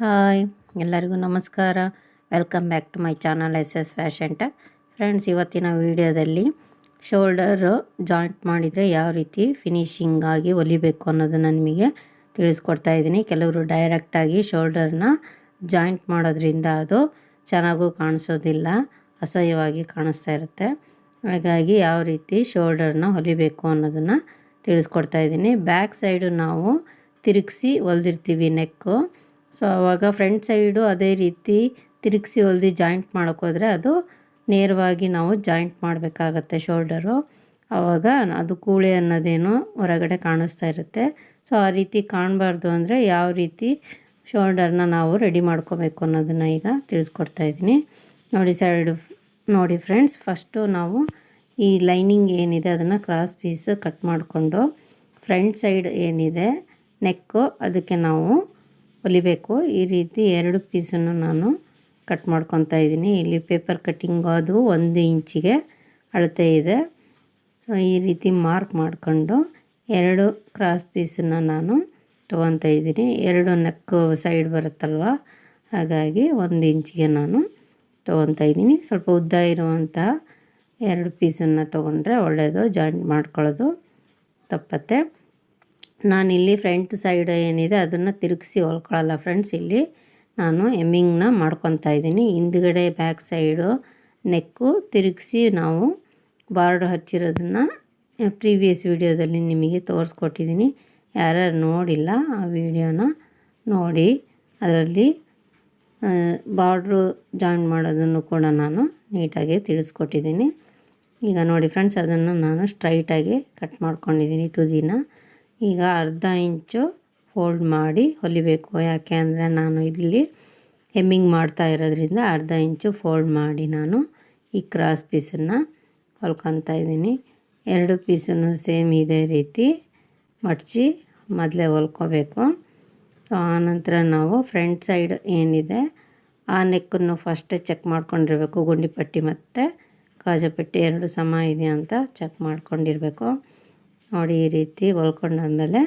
Hi, ಎಲ್ಲರಿಗೂ ನಮಸ್ಕಾರ. Welcome back to my channel S S fashion tech friends ಇವತ್ತಿನ ವಿಡಿಯೋದಲ್ಲಿ ಶೋಲ್ಡರು ಜಾಯಿಂಟ್ ಮಾಡಿದರೆ ಯಾವ ರೀತಿ ಫಿನಿಶಿಂಗ್ ಆಗಿ ಹೊಲಿಬೇಕು ಅನ್ನೋದನ್ನು ನಿಮಗೆ ತಿಳಿಸ್ಕೊಡ್ತಾ ಇದ್ದೀನಿ. ಕೆಲವರು ಡೈರೆಕ್ಟಾಗಿ ಶೋಲ್ಡರ್ನ ಜಾಯಿಂಟ್ ಮಾಡೋದ್ರಿಂದ ಅದು ಚೆನ್ನಾಗೂ ಕಾಣಿಸೋದಿಲ್ಲ, ಅಸಹ್ಯವಾಗಿ ಕಾಣಿಸ್ತಾ ಇರುತ್ತೆ. ಹಾಗಾಗಿ ಯಾವ ರೀತಿ ಶೋಲ್ಡರ್ನ ಹೊಲಿಬೇಕು ಅನ್ನೋದನ್ನು ತಿಳಿಸ್ಕೊಡ್ತಾ ಇದ್ದೀನಿ. ಬ್ಯಾಕ್ ಸೈಡು ನಾವು ತಿರುಗಿಸಿ ಹೊಲ್ದಿರ್ತೀವಿ ನೆಕ್ಕು ಸೊ ಆವಾಗ ಫ್ರಂಟ್ ಸೈಡು ಅದೇ ರೀತಿ ತಿರುಗಿಸಿ ಹೊಲ್ದು ಜಾಯಿಂಟ್ ಮಾಡೋಕ್ಕೋದ್ರೆ ಅದು ನೇರವಾಗಿ ನಾವು ಜಾಯಿಂಟ್ ಮಾಡಬೇಕಾಗತ್ತೆ ಶೋಲ್ಡರು. ಆವಾಗ ಅದು ಕೂಳೆ ಅನ್ನೋದೇನು ಹೊರಗಡೆ ಕಾಣಿಸ್ತಾ ಇರುತ್ತೆ. ಸೊ ಆ ರೀತಿ ಕಾಣಬಾರ್ದು ಅಂದರೆ ಯಾವ ರೀತಿ ಶೋಲ್ಡರ್ನ ನಾವು ರೆಡಿ ಮಾಡ್ಕೋಬೇಕು ಅನ್ನೋದನ್ನು ಈಗ ತಿಳಿಸ್ಕೊಡ್ತಾ ಇದ್ದೀನಿ. ನೋಡಿ ಸೈಡ್ ನೋಡಿ ಫ್ರೆಂಡ್ಸ್, ಫಸ್ಟು ನಾವು ಈ ಲೈನಿಂಗ್ ಏನಿದೆ ಅದನ್ನು ಕ್ರಾಸ್ ಪೀಸ್ ಕಟ್ ಮಾಡಿಕೊಂಡು ಫ್ರಂಟ್ ಸೈಡ್ ಏನಿದೆ, ನೆಕ್ಕು ಅದಕ್ಕೆ ನಾವು ಹೊಲಿಬೇಕು. ಈ ರೀತಿ ಎರಡು ಪೀಸನ್ನು ನಾನು ಕಟ್ ಮಾಡ್ಕೊತಾ ಇದ್ದೀನಿ. ಇಲ್ಲಿ ಪೇಪರ್ ಕಟ್ಟಿಂಗ್ ಅದು ಒಂದು ಇಂಚಿಗೆ ಅಳತೆ ಇದೆ. ಸೊ ಈ ರೀತಿ ಮಾರ್ಕ್ ಮಾಡಿಕೊಂಡು ಎರಡು ಕ್ರಾಸ್ ಪೀಸನ್ನು ನಾನು ತೊಗೊತಾ ಇದ್ದೀನಿ. ಎರಡು ನೆಕ್ ಸೈಡ್ ಬರುತ್ತಲ್ವ? ಹಾಗಾಗಿ ಒಂದು ಇಂಚಿಗೆ ನಾನು ತೊಗೊತಾ ಇದ್ದೀನಿ. ಸ್ವಲ್ಪ ಉದ್ದ ಇರುವಂತಹ ಎರಡು ಪೀಸನ್ನು ತೊಗೊಂಡ್ರೆ ಒಳ್ಳೆಯದು. ಜಾಯಿಂಟ್ ಮಾಡ್ಕೊಳ್ಳೋದು ತಪ್ಪತ್ತೆ. ನಾನಿಲ್ಲಿ ಫ್ರಂಟ್ ಸೈಡ್ ಏನಿದೆ ಅದನ್ನು ತಿರುಗಿಸಿ ಹೊಲ್ಕೊಳ್ಳಲ್ಲ ಫ್ರೆಂಡ್ಸ್ ಇಲ್ಲಿ ನಾನು ಎಮ್ಮಿಂಗ್ನ ಮಾಡ್ಕೊತಾ ಇದ್ದೀನಿ. ಹಿಂದ್ಗಡೆ ಬ್ಯಾಕ್ ಸೈಡು ನೆಕ್ಕು ತಿರುಗಿಸಿ ನಾವು ಬಾರ್ಡ್ ಹಚ್ಚಿರೋದನ್ನು ಪ್ರೀವಿಯಸ್ ವಿಡಿಯೋದಲ್ಲಿ ನಿಮಗೆ ತೋರಿಸ್ಕೊಟ್ಟಿದ್ದೀನಿ. ಯಾರ್ಯಾರು ನೋಡಿಲ್ಲ ಆ ವಿಡಿಯೋನ ನೋಡಿ, ಅದರಲ್ಲಿ ಬಾರ್ಡ್ರು ಜಾಯಿನ್ ಮಾಡೋದನ್ನು ಕೂಡ ನಾನು ನೀಟಾಗಿ ತಿಳಿಸ್ಕೊಟ್ಟಿದ್ದೀನಿ. ಈಗ ನೋಡಿ ಫ್ರೆಂಡ್ಸ್ ಅದನ್ನು ನಾನು ಸ್ಟ್ರೈಟಾಗಿ ಕಟ್ ಮಾಡ್ಕೊಂಡಿದ್ದೀನಿ ತುದಿನ. ಈಗ ಅರ್ಧ ಇಂಚು ಫೋಲ್ಡ್ ಮಾಡಿ ಹೊಲಿಬೇಕು. ಯಾಕೆ ಅಂದರೆ ನಾನು ಇಲ್ಲಿ ಹೆಮ್ಮಿಂಗ್ ಮಾಡ್ತಾ ಇರೋದ್ರಿಂದ ಅರ್ಧ ಇಂಚು ಫೋಲ್ಡ್ ಮಾಡಿ ನಾನು ಈ ಕ್ರಾಸ್ ಪೀಸನ್ನು ಹೊಲ್ಕೊತಾ ಇದ್ದೀನಿ. ಎರಡು ಪೀಸನ್ನು ಸೇಮ್ ಇದೇ ರೀತಿ ಮಡಚಿ ಮೊದಲೇ ಹೊಲ್ಕೋಬೇಕು. ಸೊ ಆನಂತರ ನಾವು ಫ್ರಂಟ್ ಸೈಡ್ ಏನಿದೆ ಆ ನೆಕ್ಕನ್ನು ಫಸ್ಟೇ ಚೆಕ್ ಮಾಡ್ಕೊಂಡಿರಬೇಕು. ಗುಂಡಿಪಟ್ಟಿ ಮತ್ತು ಕಾಜಪಟ್ಟಿ ಎರಡು ಸಮ ಇದೆ ಅಂತ ಚೆಕ್ ಮಾಡ್ಕೊಂಡಿರಬೇಕು. ನೋಡಿ ಈ ರೀತಿ ಹೊಲ್ಕೊಂಡಾದ್ಮೇಲೆ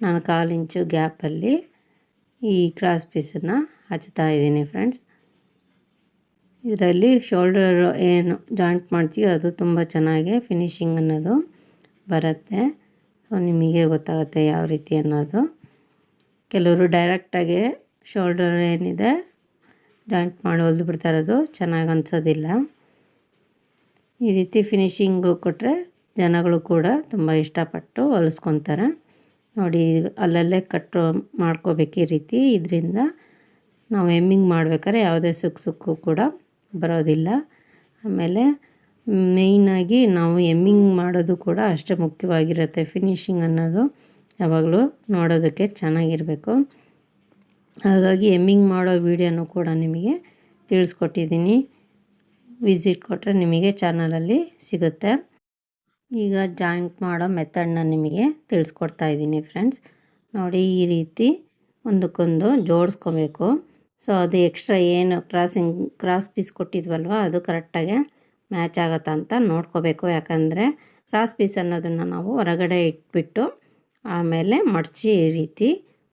ನಾನು ಕಾಲು ಇಂಚು ಗ್ಯಾಪಲ್ಲಿ ಈ ಕ್ರಾಸ್ ಪೀಸನ್ನು ಹಚ್ತಾ ಇದ್ದೀನಿ ಫ್ರೆಂಡ್ಸ್ ಇದರಲ್ಲಿ ಶೋಲ್ಡರ್ ಏನು ಜಾಯಿಂಟ್ ಮಾಡ್ತೀವಿ ಅದು ತುಂಬ ಚೆನ್ನಾಗಿ ಫಿನಿಶಿಂಗ್ ಅನ್ನೋದು ಬರುತ್ತೆ. ಸೊ ನಿಮಗೆ ಗೊತ್ತಾಗುತ್ತೆ ಯಾವ ರೀತಿ ಅನ್ನೋದು. ಕೆಲವರು ಡೈರೆಕ್ಟಾಗಿ ಶೋಲ್ಡರ್ ಏನಿದೆ ಜಾಯಿಂಟ್ ಮಾಡಿ ಹೊಲ್ದು ಬಿಡ್ತಾ ಇರೋದು ಚೆನ್ನಾಗಿ ಅನ್ಸೋದಿಲ್ಲ. ಈ ರೀತಿ ಫಿನಿಶಿಂಗು ಕೊಟ್ಟರೆ ಜನಗಳು ಕೂಡ ತುಂಬ ಇಷ್ಟಪಟ್ಟು ಹೊಲಿಸ್ಕೊತಾರೆ. ನೋಡಿ, ಅಲ್ಲಲ್ಲೇ ಕಟ್ಟು, ಮಾಡ್ಕೋಬೇಕು ಈ ರೀತಿ ಇದರಿಂದ ನಾವು ಎಮ್ಮಿಂಗ್ ಮಾಡ್ಬೇಕಾದ್ರೆ ಯಾವುದೇ ಸುಕ್ಕು ಸುಖು ಕೂಡ ಬರೋದಿಲ್ಲ. ಆಮೇಲೆ ಮೇಯ್ನಾಗಿ ನಾವು ಎಮ್ಮಿಂಗ್ ಮಾಡೋದು ಕೂಡ ಅಷ್ಟೇ ಮುಖ್ಯವಾಗಿರುತ್ತೆ. ಫಿನಿಶಿಂಗ್ ಅನ್ನೋದು ಯಾವಾಗಲೂ ನೋಡೋದಕ್ಕೆ ಚೆನ್ನಾಗಿರಬೇಕು. ಹಾಗಾಗಿ ಎಮ್ಮಿಂಗ್ ಮಾಡೋ ವೀಡಿಯೋನು ಕೂಡ ನಿಮಗೆ ತಿಳಿಸ್ಕೊಟ್ಟಿದ್ದೀನಿ. ವಿಸಿಟ್ ಕೊಟ್ಟರೆ ನಿಮಗೆ ಚಾನಲಲ್ಲಿ ಸಿಗುತ್ತೆ. ಈಗ ಜಾಯಿಂಟ್ ಮಾಡೋ ಮೆಥಡ್ನ ನಿಮಗೆ ತಿಳಿಸ್ಕೊಡ್ತಾ ಇದ್ದೀನಿ ಫ್ರೆಂಡ್ಸ್ ನೋಡಿ ಈ ರೀತಿ ಒಂದಕ್ಕೊಂದು ಜೋಡಿಸ್ಕೊಬೇಕು. ಸೊ ಅದು ಎಕ್ಸ್ಟ್ರಾ ಏನು ಕ್ರಾಸಿಂಗ್ ಕ್ರಾಸ್ ಪೀಸ್ ಕೊಟ್ಟಿದ್ವಲ್ವ, ಅದು ಕರೆಕ್ಟಾಗಿ ಮ್ಯಾಚ್ ಆಗುತ್ತಾ ಅಂತ ನೋಡ್ಕೋಬೇಕು. ಯಾಕಂದರೆ ಕ್ರಾಸ್ ಪೀಸ್ ಅನ್ನೋದನ್ನು ನಾವು ಹೊರಗಡೆ ಇಟ್ಬಿಟ್ಟು ಆಮೇಲೆ ಮಡಚಿ ಈ ರೀತಿ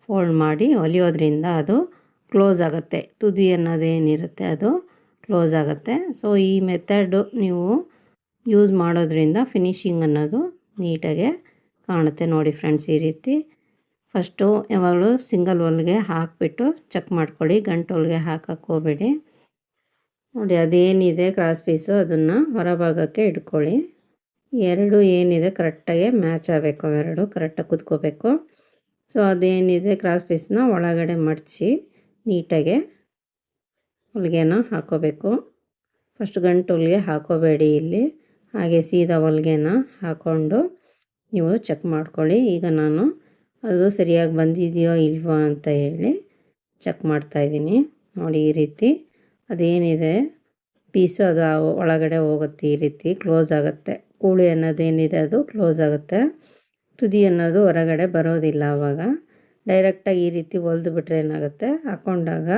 ಫೋಲ್ಡ್ ಮಾಡಿ ಹೊಲಿಯೋದ್ರಿಂದ ಅದು ಕ್ಲೋಸ್ ಆಗುತ್ತೆ. ತುದಿ ಅನ್ನೋದೇನಿರುತ್ತೆ ಅದು ಕ್ಲೋಸ್ ಆಗುತ್ತೆ. ಸೊ ಈ ಮೆಥಡು ನೀವು ಯೂಸ್ ಮಾಡೋದ್ರಿಂದ ಫಿನಿಶಿಂಗ್ ಅನ್ನೋದು ನೀಟಾಗೆ ಕಾಣುತ್ತೆ ನೋಡಿ ಫ್ರೆಂಡ್ಸ್ ಈ ರೀತಿ. ಫಸ್ಟು ಯಾವಾಗಲೂ ಸಿಂಗಲ್ ಹೊಲ್ಗೆ ಹಾಕಿಬಿಟ್ಟು ಚೆಕ್ ಮಾಡ್ಕೊಳ್ಳಿ, ಗಂಟು ಹೊಲ್ಗೆ ಹಾಕಕ್ಕೆ ಹೋಗಬೇಡಿ. ನೋಡಿ ಅದೇನಿದೆ ಕ್ರಾಸ್ ಪೀಸು ಅದನ್ನು ಹೊರಭಾಗಕ್ಕೆ ಇಟ್ಕೊಳ್ಳಿ. ಎರಡು ಏನಿದೆ ಕರೆಕ್ಟಾಗಿ ಮ್ಯಾಚ್ ಆಗಬೇಕು ಅವೆರಡು ಕರೆಕ್ಟಾಗಿ ಕುತ್ಕೋಬೇಕು. ಸೊ ಅದೇನಿದೆ ಕ್ರಾಸ್ ಪೀಸ್ನ ಒಳಗಡೆ ಮಡಚಿ ನೀಟಾಗೆ ಹೊಲಿಗೆನ ಹಾಕೋಬೇಕು ಫಸ್ಟ್ ಗಂಟು ಹೊಲಿಗೆ ಹಾಕೋಬೇಡಿ ಇಲ್ಲಿ. ಹಾಗೆ ಸೀದಾ ಹೊಲಿಗೆನ ಹಾಕ್ಕೊಂಡು ನೀವು ಚೆಕ್ ಮಾಡ್ಕೊಳ್ಳಿ. ಈಗ ನಾನು ಅದು ಸರಿಯಾಗಿ ಬಂದಿದೆಯೋ ಇಲ್ವೋ ಅಂತ ಹೇಳಿ ಚೆಕ್ ಮಾಡ್ತಾಯಿದ್ದೀನಿ ನೋಡಿ ಈ ರೀತಿ ಅದೇನಿದೆ? ಪೀಸು ಅದು ಒಳಗಡೆ ಹೋಗುತ್ತೆ ಈ ರೀತಿ ಕ್ಲೋಸ್ ಆಗುತ್ತೆ. ಕೂಳಿ ಅನ್ನೋದೇನಿದೆ ಅದು ಕ್ಲೋಸ್ ಆಗುತ್ತೆ. ತುದಿ ಅನ್ನೋದು ಹೊರಗಡೆ ಬರೋದಿಲ್ಲ ಆವಾಗ ಡೈರೆಕ್ಟಾಗಿ ಈ ರೀತಿ ಹೊಲ್ದು ಬಿಟ್ಟರೆ ಏನಾಗುತ್ತೆ? ಹಾಕ್ಕೊಂಡಾಗ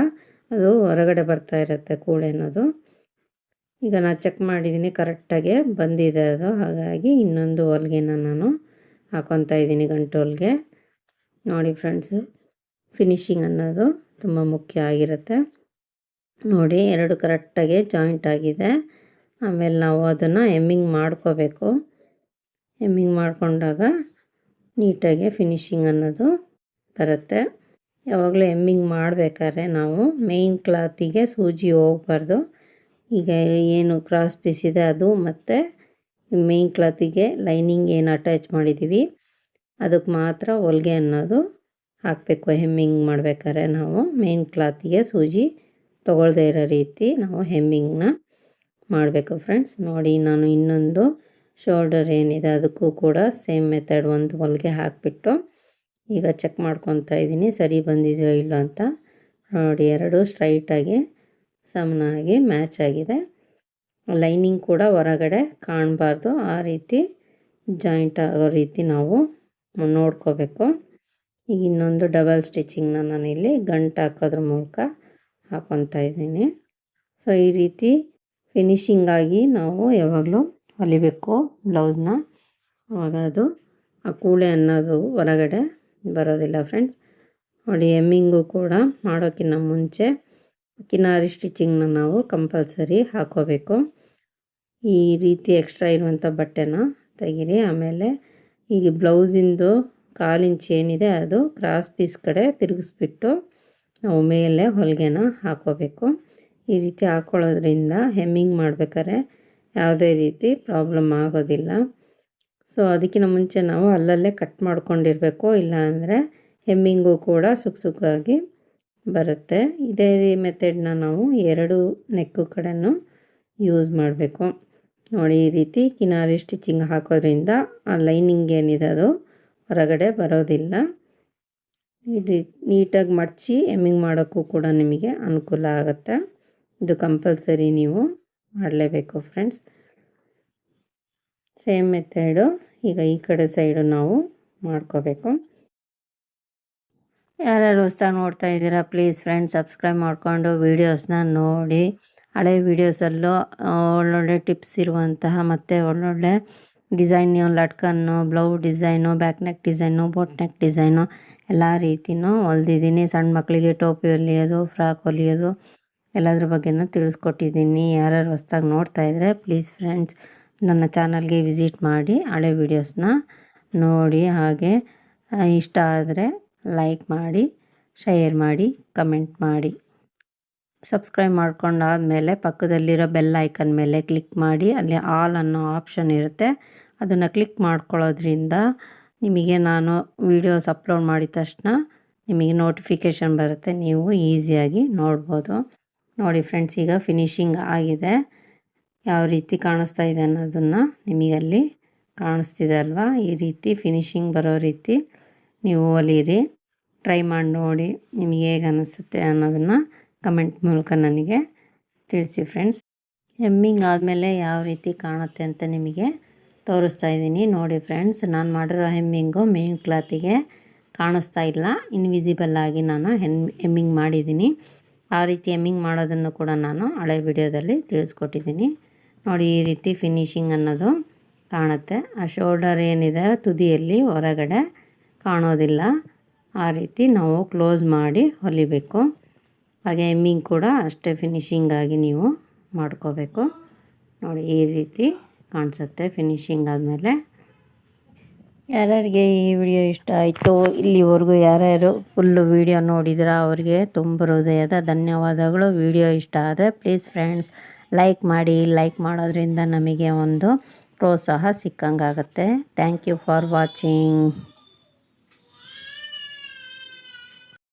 ಅದು ಹೊರಗಡೆ ಬರ್ತಾ ಇರುತ್ತೆ ಕೂಳೆ ಅನ್ನೋದು. ಈಗ ನಾನು ಚೆಕ್ ಮಾಡಿದ್ದೀನಿ ಕರೆಕ್ಟಾಗೆ ಬಂದಿದೆ ಅದು. ಹಾಗಾಗಿ ಇನ್ನೊಂದು ಹೊಲ್ಗೆನ ನಾನು ಹಾಕೊತಾ ಇದ್ದೀನಿ ಗಂಟು ಹೋಲ್ಗೆ. ನೋಡಿ ಫ್ರೆಂಡ್ಸು ಫಿನಿಶಿಂಗ್ ಅನ್ನೋದು ತುಂಬ ಮುಖ್ಯ ಆಗಿರುತ್ತೆ. ನೋಡಿ ಎರಡು ಕರೆಕ್ಟಾಗಿ ಜಾಯಿಂಟ್ ಆಗಿದೆ. ಆಮೇಲೆ ನಾವು ಅದನ್ನು ಎಮ್ಮಿಂಗ್ ಮಾಡ್ಕೋಬೇಕು. ಎಮ್ಮಿಂಗ್ ಮಾಡಿಕೊಂಡಾಗ ನೀಟಾಗಿ ಫಿನಿಶಿಂಗ್ ಅನ್ನೋದು ಬರುತ್ತೆ. ಯಾವಾಗಲೂ ಎಮ್ಮಿಂಗ್ ಮಾಡಬೇಕಾದ್ರೆ ನಾವು ಮೇಯ್ನ್ ಕ್ಲಾತಿಗೆ ಸೂಜಿ ಹೋಗ್ಬಾರ್ದು. ಈಗ ಏನು ಕ್ರಾಸ್ ಪೀಸ್ ಇದೆ ಅದು ಮತ್ತು ಮೇನ್ ಕ್ಲಾತಿಗೆ ಲೈನಿಂಗ್ ಏನು ಅಟ್ಯಾಚ್ ಮಾಡಿದ್ದೀವಿ. ಅದಕ್ಕೆ ಮಾತ್ರ ಹೊಲಿಗೆ ಅನ್ನೋದು ಹಾಕಬೇಕು ಹೆಮ್ಮಿಂಗ್ ಮಾಡ್ಬೇಕಾದ್ರೆ ನಾವು ಮೇನ್ ಕ್ಲಾತಿಗೆ ಸೂಜಿ ತೊಗೊಳ್ದೇ ಇರೋ ರೀತಿ ನಾವು ಹೆಮ್ಮಿಂಗ್ನ ಮಾಡಬೇಕು ಫ್ರೆಂಡ್ಸ್ ನೋಡಿ ನಾನು ಇನ್ನೊಂದು ಶೋಲ್ಡರ್ ಏನಿದೆ ಅದಕ್ಕೂ ಕೂಡ ಸೇಮ್ ಮೆಥಡ್ ಒಂದು ಹೊಲಿಗೆ ಹಾಕಿಬಿಟ್ಟು ಈಗ ಚೆಕ್ ಮಾಡ್ಕೊತಾ ಇದ್ದೀನಿ, ಸರಿ ಬಂದಿದೆಯೋ ಇಲ್ಲ ಅಂತ. ನೋಡಿ ಎರಡು ಸ್ಟ್ರೈಟಾಗಿ ಸಮನಾಗಿ ಮ್ಯಾಚ್ ಆಗಿದೆ. ಲೈನಿಂಗ್ ಕೂಡ ಹೊರಗಡೆ ಕಾಣಬಾರ್ದು. ಆ ರೀತಿ ಜಾಯಿಂಟ್ ಆಗೋ ರೀತಿ ನಾವು ನೋಡ್ಕೋಬೇಕು. ಈಗ ಇನ್ನೊಂದು ಡಬಲ್ ಸ್ಟಿಚಿಂಗ್ನ ನಾನಿಲ್ಲಿ ಗಂಟು ಹಾಕೋದ್ರ ಮೂಲಕ ಹಾಕೊತಾ ಇದ್ದೀನಿ. ಸೊ, ಈ ರೀತಿ ಫಿನಿಶಿಂಗಾಗಿ ನಾವು ಯಾವಾಗಲೂ ಹೊಲಿಬೇಕು ಬ್ಲೌಸ್ನ. ಆವಾಗ ಅದು ಆ ಕೂಳೆ ಅನ್ನೋದು ಹೊರಗಡೆ ಬರೋದಿಲ್ಲ ಫ್ರೆಂಡ್ಸ್. ನೋಡಿ ಎಮ್ಮಿಂಗು ಕೂಡ ಮಾಡೋಕ್ಕಿಂತ ಮುಂಚೆ ಕಿನಾರಿ ಸ್ಟಿಚಿಂಗ್ನ ನಾವು ಕಂಪಲ್ಸರಿ ಹಾಕೋಬೇಕು. ಈ ರೀತಿ ಎಕ್ಸ್ಟ್ರಾ ಇರುವಂಥ ಬಟ್ಟೆನ ತೆಗೀರಿ. ಆಮೇಲೆ ಈಗ ಬ್ಲೌಸಿಂದು ಕಾಲಿಂಚ್ ಏನಿದೆ ಅದು ಕ್ರಾಸ್ ಪೀಸ್ ಕಡೆ ತಿರುಗಿಸ್ಬಿಟ್ಟು ನಾವು ಮೇಲೆ ಹೊಲಿಗೆನ ಹಾಕೋಬೇಕು. ಈ ರೀತಿ ಹಾಕ್ಕೊಳ್ಳೋದ್ರಿಂದ ಹೆಮ್ಮಿಂಗ್ ಮಾಡ್ಬೇಕಾದ್ರೆ ಯಾವುದೇ ರೀತಿ ಪ್ರಾಬ್ಲಮ್ ಆಗೋದಿಲ್ಲ. ಸೊ, ಅದಕ್ಕಿಂತ ಮುಂಚೆ ನಾವು ಅಲ್ಲಲ್ಲೇ ಕಟ್ ಮಾಡ್ಕೊಂಡಿರಬೇಕು. ಇಲ್ಲಾಂದರೆ ಹೆಮ್ಮಿಂಗು ಕೂಡ ಸುಖ ಸುಕ್ಕಾಗಿ ಬರುತ್ತೆ. ಇದೇ ಮೆಥಡ್ನ ನಾವು ಎರಡು ನೆಕ್ಕು ಕಡೆನೂ ಯೂಸ್ ಮಾಡಬೇಕು. ನೋಡಿ, ಈ ರೀತಿ ಕಿನಾರಿ ಸ್ಟಿಚಿಂಗ್ ಹಾಕೋದ್ರಿಂದ ಆ ಲೈನಿಂಗ್ ಏನಿದೆ ಅದು ಹೊರಗಡೆ ಬರೋದಿಲ್ಲ. ನೀಟಾಗಿ ಮಡಚಿ ಎಮ್ಮಿಂಗ್ ಮಾಡೋಕ್ಕೂ ಕೂಡ ನಿಮಗೆ ಅನುಕೂಲ ಆಗುತ್ತೆ. ಇದು ಕಂಪಲ್ಸರಿ ನೀವು ಮಾಡಲೇಬೇಕು ಫ್ರೆಂಡ್ಸ್ ಸೇಮ್ ಮೆಥಡು ಈಗ ಈ ಕಡೆ ಸೈಡು ನಾವು ಮಾಡ್ಕೋಬೇಕು. ಯಾರ್ಯಾರು ಹೊಸ್ದಾಗಿ ನೋಡ್ತಾ ಇದ್ದೀರಾ ಪ್ಲೀಸ್ ಫ್ರೆಂಡ್ಸ್ ಸಬ್ಸ್ಕ್ರೈಬ್ ಮಾಡಿಕೊಂಡು ವೀಡಿಯೋಸ್ನ ನೋಡಿ. ಹಳೆ ವೀಡಿಯೋಸಲ್ಲೂ ಒಳ್ಳೊಳ್ಳೆ ಟಿಪ್ಸ್ ಇರುವಂತಹ ಮತ್ತು ಒಳ್ಳೊಳ್ಳೆ design ಲಟ್ಕನ್ನು blouse design back neck design boat neck design ಎಲ್ಲ ರೀತಿಯೂ ಹೊಲ್ದಿದ್ದೀನಿ. ಸಣ್ಣ ಮಕ್ಕಳಿಗೆ ಟೋಪಿ ಹೊಲಿಯೋದು, ಫ್ರಾಕ್ ಹೊಲಿಯೋದು ಎಲ್ಲದ್ರ ಬಗ್ಗೆನೂ ತಿಳಿಸ್ಕೊಟ್ಟಿದ್ದೀನಿ. ಯಾರ್ಯಾರು ಹೊಸ್ದಾಗಿ ನೋಡ್ತಾ ಇದ್ದರೆ ಪ್ಲೀಸ್ ಫ್ರೆಂಡ್ಸ್ ನನ್ನ ಚಾನಲ್ಗೆ ವಿಸಿಟ್ ಮಾಡಿ, ಹಳೆ ವೀಡಿಯೋಸ್ನ ನೋಡಿ. ಹಾಗೆ ಇಷ್ಟ ಆದರೆ ಲೈಕ್ ಮಾಡಿ ಶೇರ್ ಮಾಡಿ ಕಮೆಂಟ್ ಮಾಡಿ. ಸಬ್ಸ್ಕ್ರೈಬ್ ಮಾಡ್ಕೊಂಡಾದಮೇಲೆ ಪಕ್ಕದಲ್ಲಿರೋ ಬೆಲ್ ಐಕನ್ ಮೇಲೆ ಕ್ಲಿಕ್ ಮಾಡಿ. ಅಲ್ಲಿ ಆಲ್ ಅನ್ನೋ ಆಪ್ಷನ್ ಇರುತ್ತೆ. ಅದನ್ನು ಕ್ಲಿಕ್ ಮಾಡ್ಕೊಳ್ಳೋದ್ರಿಂದ ನಿಮಗೆ ನಾನು ವೀಡಿಯೋಸ್ ಅಪ್ಲೋಡ್ ಮಾಡಿದ ತಕ್ಷಣ ನಿಮಗೆ ನೋಟಿಫಿಕೇಷನ್ ಬರುತ್ತೆ. ನೀವು ಈಸಿಯಾಗಿ ನೋಡ್ಬೋದು. ನೋಡಿ ಫ್ರೆಂಡ್ಸ್ ಈಗ ಫಿನಿಶಿಂಗ್ ಆಗಿದೆ. ಯಾವ ರೀತಿ ಕಾಣಿಸ್ತಾ ಇದೆ ಅನ್ನೋದನ್ನು ನಿಮಗಲ್ಲಿ ಕಾಣಿಸ್ತಿದೆ ಅಲ್ವಾ? ಈ ರೀತಿ ಫಿನಿಶಿಂಗ್ ಬರೋ ರೀತಿ. ನೀವು ಒಲಿಯಿರಿ ಟ್ರೈ ಮಾಡಿ ನೋಡಿ ನಿಮಗೆ ಹೇಗೆ ಅನ್ನಿಸುತ್ತೆ ಅನ್ನೋದನ್ನು ಕಮೆಂಟ್ ಮೂಲಕ ನನಗೆ ತಿಳಿಸಿ ಫ್ರೆಂಡ್ಸ್ ಹೆಮ್ಮಿಂಗ್ ಆದಮೇಲೆ ಯಾವ ರೀತಿ ಕಾಣುತ್ತೆ ಅಂತ ನಿಮಗೆ ತೋರಿಸ್ತಾ ಇದ್ದೀನಿ. ನೋಡಿ ಫ್ರೆಂಡ್ಸ್ ನಾನು ಮಾಡಿರೋ ಹೆಮ್ಮಿಂಗು ಮೇನ್ ಕ್ಲಾತಿಗೆ ಕಾಣಿಸ್ತಾ ಇಲ್ಲ. ಇನ್ವಿಸಿಬಲ್ ಆಗಿ ನಾನು ಹೆಮ್ ಹೆಮ್ಮಿಂಗ್ ಮಾಡಿದ್ದೀನಿ. ಆ ರೀತಿ ಎಮ್ಮಿಂಗ್ ಮಾಡೋದನ್ನು ಕೂಡ ನಾನು ಹಳೆ ವಿಡಿಯೋದಲ್ಲಿ ತಿಳಿಸ್ಕೊಟ್ಟಿದ್ದೀನಿ. ನೋಡಿ ಈ ರೀತಿ ಫಿನಿಶಿಂಗ್ ಅನ್ನೋದು ಕಾಣುತ್ತೆ. ಆ ಶೋಲ್ಡರ್ ಏನಿದೆ ತುದಿಯಲ್ಲಿ ಹೊರಗಡೆ ಕಾಣೋದಿಲ್ಲ. ಆ ರೀತಿ ನಾವು ಕ್ಲೋಸ್ ಮಾಡಿ ಹೊಲಿಬೇಕು. ಹಾಗೆ ಎಮ್ಮಿಂಗ್ ಕೂಡ ಅಷ್ಟೇ ಫಿನಿಶಿಂಗಾಗಿ ನೀವು ಮಾಡ್ಕೋಬೇಕು. ನೋಡಿ, ಈ ರೀತಿ ಕಾಣಿಸುತ್ತೆ ಫಿನಿಶಿಂಗ್ ಆದಮೇಲೆ. ಯಾರ್ಯಾರಿಗೆ ಈ ವಿಡಿಯೋ ಇಷ್ಟ ಆಯಿತು, ಇಲ್ಲಿವರೆಗೂ ಯಾರ್ಯಾರು ಫುಲ್ಲು ವಿಡಿಯೋ ನೋಡಿದ್ರೆ ಅವರಿಗೆ ತುಂಬ ಹೃದಯದ ಧನ್ಯವಾದಗಳು. ವಿಡಿಯೋ ಇಷ್ಟ ಆದರೆ ಪ್ಲೀಸ್ ಫ್ರೆಂಡ್ಸ್ ಲೈಕ್ ಮಾಡಿ. ಲೈಕ್ ಮಾಡೋದ್ರಿಂದ ನಮಗೆ ಒಂದು ಪ್ರೋತ್ಸಾಹ ಸಿಕ್ಕಂಗಾಗುತ್ತೆ. Thank you for watching